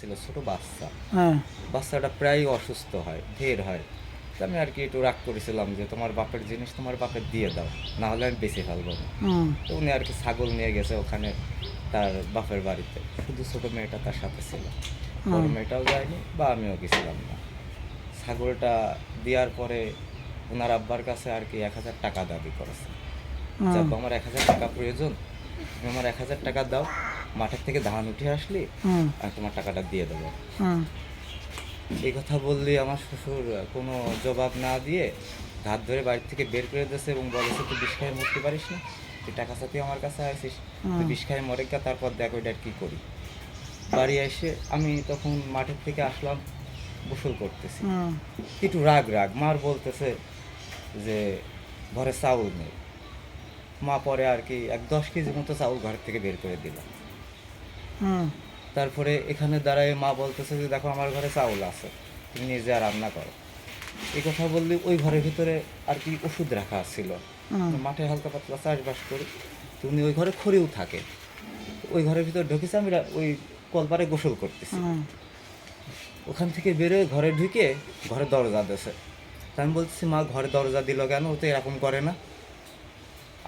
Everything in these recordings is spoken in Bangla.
ছিল ছোট বাচ্চা। হ্যাঁ। বাচ্চাটা প্রায় অসুস্থ হয় ঢের হয়। তো আমি আর কি একটু রাগ করেছিলাম যে তোমার বাপের জিনিস তোমার বাপের দিয়ে দাও না হলে আমি বেঁচে ফেলব না। তো উনি আর কি ছাগল নিয়ে গেছে ওখানে তার বাপের বাড়িতে। শুধু ছোট মেয়েটা তার সাথে ছিল। বড় মেয়েটাও যায়নি বা আমিও গেছিলাম না। ছাগলটা দেওয়ার পরে ওনার আব্বার কাছে আর কি এক হাজার টাকা দাবি করেছে। আমার এক হাজার টাকা প্রয়োজন। তুমি আমার এক হাজার টাকা দাও মাঠের থেকে ধান উঠে আসলি আমি তোমার টাকাটা দিয়ে দেবো। এই কথা বললে আমার শ্বশুর কোনো জবাব না দিয়ে হাত ধরে বাড়ি থেকে বের করে দিয়েছে এবং বলেছে তুই বিষ খাই মরতে পারিস না। তুই টাকা সাথে আমার কাছে আসিস। তুই বিষ খাই মরে গা তারপর দেখ ওইটার কি করি। বাড়ি এসে আমি তখন মাঠের থেকে আসলাম গোসল করতেছি। একটু রাগ রাগ। মার বলতেছে যে ঘরে চাউল নেই। মা পরে আর কি এক দশ কেজি মতো চাউল ঘর থেকে বের করে দিল। হুম তারপরে এখানে দাঁড়ায় মা বলতেছে যে দেখো আমার ঘরে চাউল আছে। তুমি নিজে রান্না করো। এই কথা বললে ওই ঘরের ভিতরে আর কি ওষুধ রাখা ছিল। মাঠে হালকা পাতলা চাষবাস করি। তুমি ওই ঘরে খড়িও থাকে। ওই ঘরের ভিতরে ঢুকেছে আমি ওই কলপারে গোসল করতেছি। ওখান থেকে বেরোয় ঘরে ঢুকে ঘরে দরজা দিয়েছে তা আমি বলতেছি মা ঘরে দরজা দিল কেন? ও তো এরকম করে না।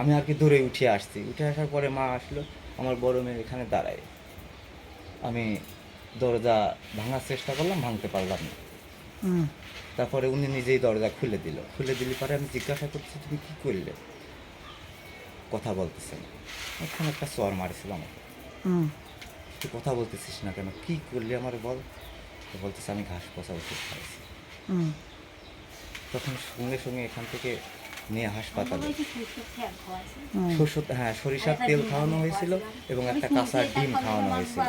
আমি আর কি দূরে উঠে আসছি। উঠে আসার পরে মা আসলো আমার বড় মেয়ে এখানে দাঁড়ায়। আমি দরজা ভাঙার চেষ্টা করলাম ভাঙতে পারলাম না। তারপরে উনি নিজেই দরজা খুলে দিল। খুলে দিলে পরে আমি জিজ্ঞাসা করছি তুমি কী করলে? কথা বলতেছে না। ওখানে একটা চর মারেছিল আমাকে। তুই কথা বলতেছিস না কেন? কী করলে আমার বল? বলতেছে আমি ঘাস পচা ওষুধ খাইছি। তখন সঙ্গে সঙ্গে এখান থেকে নিয়ে হাসপাতালে। শস্য হ্যাঁ সরিষার তেল খাওয়ানো হয়েছিল এবং একটা কাঁচা ডিম খাওয়ানো হয়েছিল।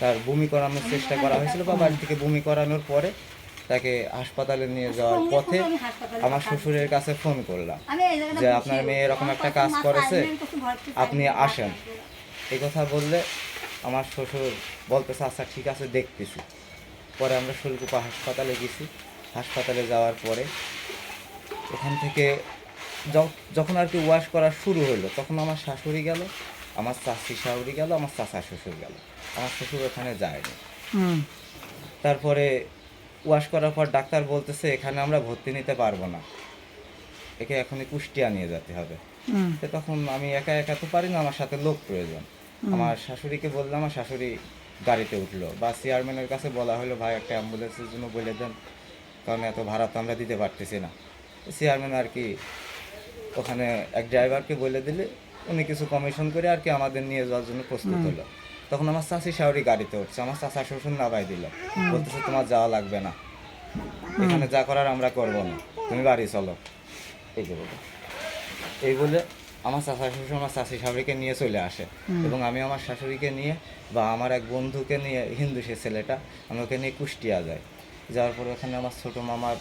তার বমি করানোর চেষ্টা করা হয়েছিল বা বাড়ি থেকে বমি করানোর পরে তাকে হাসপাতালে নিয়ে যাওয়ার পথে আমার শ্বশুরের কাছে ফোন করলাম যে আপনার মেয়ে এরকম একটা কাজ করেছে আপনি আসেন। এই কথা বললে আমার শ্বশুর বলতেছে আচ্ছা ঠিক আছে দেখতেছি। পরে আমরা শৈলকুপা হাসপাতালে গেছি। হাসপাতালে যাওয়ার পরে ওখান থেকে যখন আর কি ওয়াশ করা শুরু হলো তখন আমার শাশুড়ি গেল আমার চাষি শাশুড়ি গেল আমার চাচা শ্বশুর গেল। আমার শ্বশুর ওখানে যায়নি। তারপরে ওয়াশ করার পর ডাক্তার বলতেছে এখানে আমরা ভর্তি নিতে পারব না। একে এখনই কুষ্টিয়া নিয়ে যেতে হবে। হুম। তো তখন আমি একা একা তো পারি না আমার সাথে লোক প্রয়োজন। আমার শাশুড়িকে বললাম আমার শাশুড়ি গাড়িতে উঠল। বা চেয়ারম্যানের কাছে বলা হলো ভাই একটা অ্যাম্বুলেন্সের জন্য বলে দেন কারণ এত ভাড়া তো আমরা দিতে পারতেছি না। চেয়ারম্যান আর কি ওখানে এক ড্রাইভারকে বলে দিলে উনি কিছু কমিশন করে আর কি আমাদের নিয়ে যাওয়ার জন্য প্রস্তুত হলো। তখন আমার চাষি শাশুড়ি গাড়িতে উঠছে আমার চাচা শ্বশুর নাবাই দিল। বলতেছে তোমার যাওয়া লাগবে না। এখানে যা করার আমরা করব না। তুমি বাড়ি চলো। এই যে বলো এই বলে আমার চাচা শ্বশুর আমার চাষি শাশুড়িকে নিয়ে চলে আসে। এবং আমি আমার শাশুড়িকে নিয়ে বা আমার এক বন্ধুকে নিয়ে হিন্দু সে ছেলেটা আমি ওকে নিয়ে কুষ্টিয়া যাই। যাওয়ার পর ওখানে আমার ছোটো মামার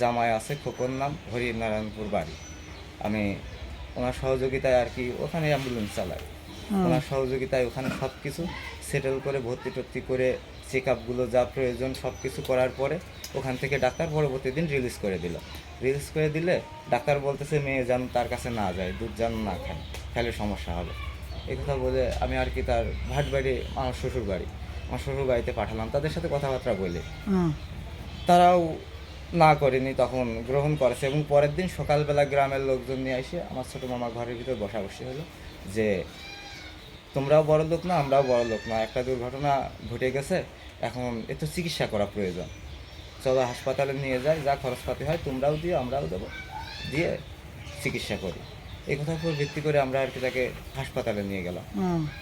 জামাই আছে খোকন নাম হরিনারায়ণপুর বাড়ি। আমি ওনার সহযোগিতায় আর কি ওখানে অ্যাম্বুলেন্স চালাই। ওনার সহযোগিতায় ওখানে সব কিছু সেটেল করে ভর্তি টর্তি করে চেক আপগুলো যা প্রয়োজন সব কিছু করার পরে ওখান থেকে ডাক্তার পরবর্তী দিন রিলিজ করে দিল। রিলিজ করে দিলে ডাক্তার বলতেছে মেয়ে যেন তার কাছে না যায় দুধ যেন না খায় খেলে সমস্যা হবে। এই কথা বলে আমি আর কি তার ভাট বাড়ি আমার শ্বশুর বাড়ি আমার শ্বশুর বাড়িতে পাঠালাম। তাদের সাথে কথাবার্তা বলে। তারাও না করেনি তখন গ্রহণ করেছে এবং পরের দিন সকালবেলা গ্রামের লোকজন নিয়ে এসে আমার ছোটো মামা ঘরের ভিতর বসা বসে হলো যে তোমরাও বড় লোক না আমরাও বড় লোক না একটা দুর্ঘটনা ঘটে গেছে এখন এ তো চিকিৎসা করা প্রয়োজন। চলো হাসপাতালে নিয়ে যাই যা খরচপাতি হয় তোমরাও দিও আমরাও দেবো দিয়ে চিকিৎসা করি। এই কথার উপর ভিত্তি করে আমরা আর কি তাকে হাসপাতালে নিয়ে গেলাম।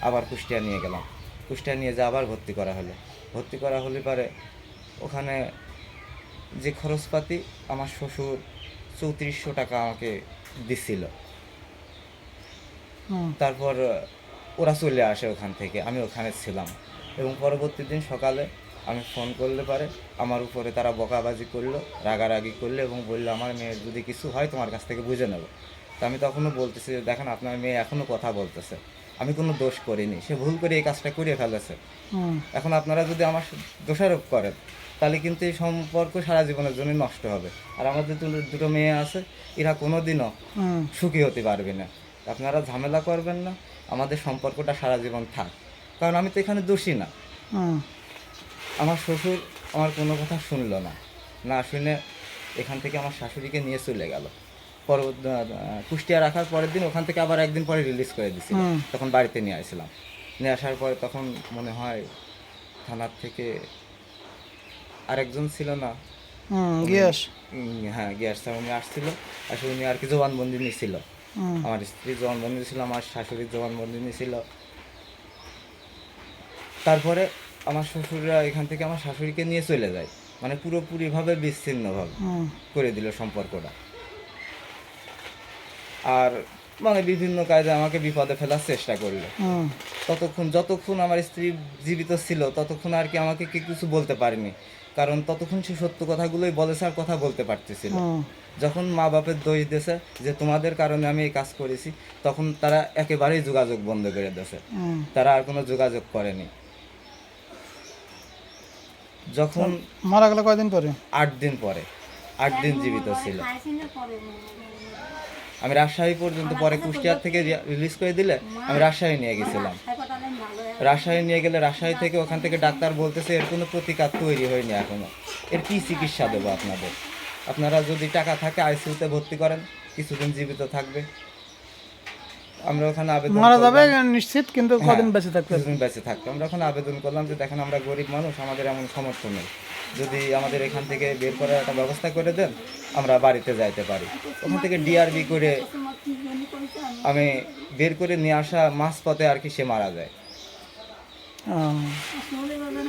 আবার কুষ্টিয়া নিয়ে গেলাম। কুষ্টিয়া নিয়ে যা আবার ভর্তি করা হলো। ভর্তি করা হলে পরে ওখানে যে খরচপাতি আমার শ্বশুর চৌত্রিশশো টাকা আমাকে দিছিল। তারপর ওরা চলে আসে ওখান থেকে আমি ওখানে ছিলাম। এবং পরবর্তী দিন সকালে আমি ফোন করলে পারে আমার উপরে তারা বকাবাজি করল রাগারাগি করল এবং বলল আমার মেয়ের যদি কিছু হয় তোমার কাছ থেকে বুঝে নেব। তা আমি তখনও বলতেছি যে, দেখেন আপনার মেয়ে এখনও কথা বলতেছে। আমি কোনো দোষ করিনি। সে ভুল করে এই কাজটা করে ফেলেছে। এখন আপনারা যদি আমার দোষারোপ করেন তাহলে কিন্তু এই সম্পর্ক সারা জীবনের জন্য নষ্ট হবে। আর আমাদের দুটো- মেয়ে আছে এরা কোনো দিনও সুখী হতে পারবে না। আপনারা ঝামেলা করবেন না আমাদের সম্পর্কটা সারা জীবন থাক। কারণ আমি তো এখানে দোষী না। আমার শ্বশুর আমার কোনো কথা শুনলো না। না শুনে এখান থেকে আমার শাশুড়িকে নিয়ে চলে গেল। পরবর্তী কুষ্টিয়া রাখার পরের দিন ওখান থেকে আবার একদিন পরে রিলিজ করে দিছিল। তখন বাড়িতে নিয়ে আসলাম। নিয়ে আসার পরে তখন মনে হয় থানার থেকে আরেকজন ছিল না। গিয়াস। হ্যাঁ গ্যাস উনি আসছিল। আসলে উনি আর কি জবানবন্দি হুম। আমার স্ত্রী জবানবন্দি ছিল আমার শাশুড়ির জবানবন্দি নিছিল। তারপরে আমার শ্বশুররা এখান থেকে আমার শাশুড়িকে নিয়ে চলে যায়। মানে পুরোপুরিভাবে বিচ্ছিন্নভাবে করে দিল সম্পর্কটা। আর মানে বিভিন্ন কাজে আমাকে বিপদে ফেলার চেষ্টা করল। ততক্ষণ যতক্ষণ আমার স্ত্রী জীবিত ছিল ততক্ষণ আর কি আমাকে কি কিছু বলতে পারেনি। কারণ ততক্ষণ সে সত্য কথাগুলোই বলে স্যার কথা বলতে পারতেছিল। যখন মা বাপের দোষ দিয়েছে যে তোমাদের কারণে আমি এই কাজ করেছি তখন তারা একেবারেই যোগাযোগ বন্ধ করে দিয়েছে। তারা আর কোনো যোগাযোগ করেনি। যখন মারা গেল কয়দিন পরে? আট দিন পরে। আট দিন জীবিত ছিল। আমি রাজশাহী পর্যন্ত পরে কুষ্টিয়ার থেকে রিলিজ করে দিলে আমি রাজশাহী নিয়ে গেছিলাম। রাজশাহী নিয়ে গেলে রাজশাহী থেকে ওখান থেকে ডাক্তার বলতেছে এর কোনো প্রতিকার তৈরি হয়নি এখনও। এর কি চিকিৎসা দেবো আপনাদের? আপনারা যদি টাকা থাকে আইসিইউতে ভর্তি করেন কিছুদিন জীবিত থাকবে। আমরা ওখানে আবেদন মারা করলাম। যাবে নিশ্চিত কিন্তু কদিন বেঁচে থাকবে কিছুদিন বেঁচে থাকবে আমরা ওখানে আবেদন করলাম যে দেখেন আমরা গরিব মানুষ আমাদের এমন সমর্থ নেই। যদি আমাদের এখান থেকে বের করার একটা ব্যবস্থা করে দেন আমরা বাড়িতে যাইতে পারি। ওখান থেকে ডিআরবি করে আমি বের করে নিয়ে আসা মাঝ পথে আর কি সে মারা যায়। 嗯。